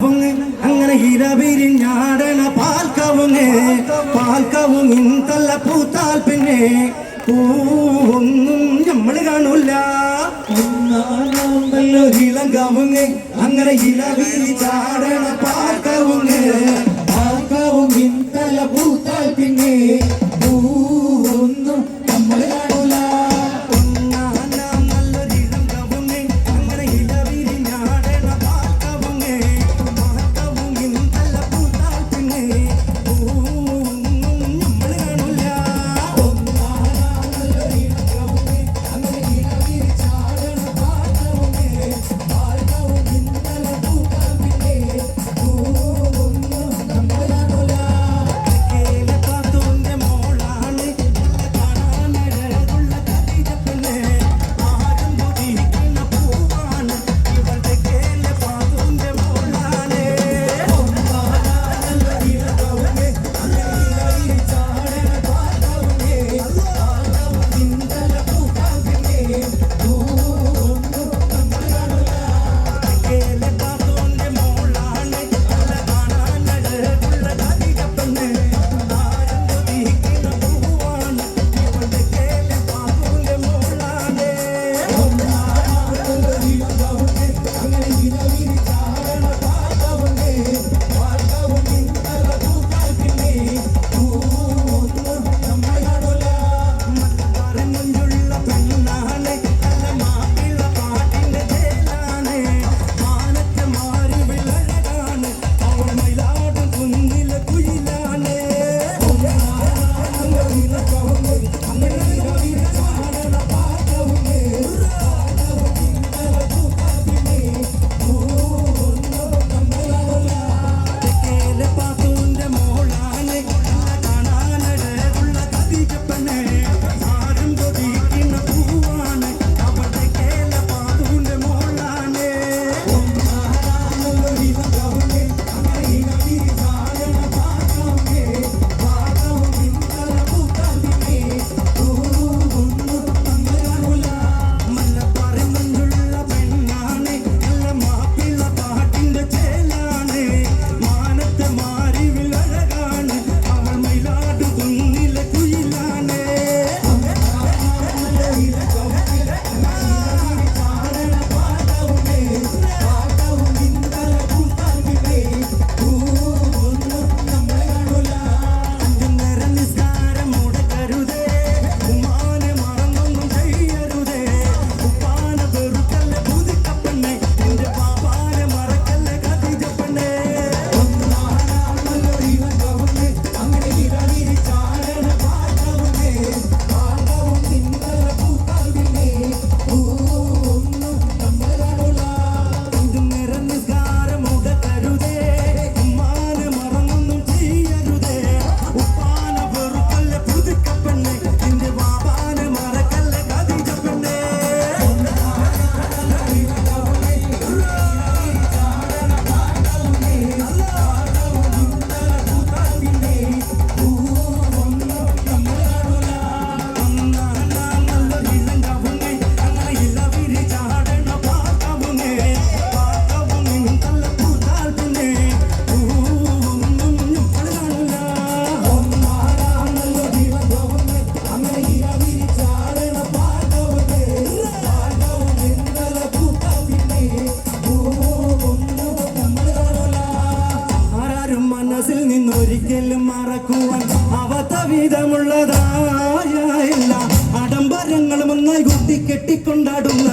അങ്ങനെ ഇര വിരിഞ്ഞാടണ പാൽക്കവുങ്ങ്. പാൽക്കവുങ്ങിൻ തല്ല പൂത്താൽ പിന്നെ പൂവൊന്നും നമ്മൾ കാണൂല. ഇളം കവുങ്ങ് അങ്ങനെ ഇല വിരിച്ചാടണ പാൽക്കവുങ്ങ്. കെട്ടിക്കൊണ്ടാടുന്ന.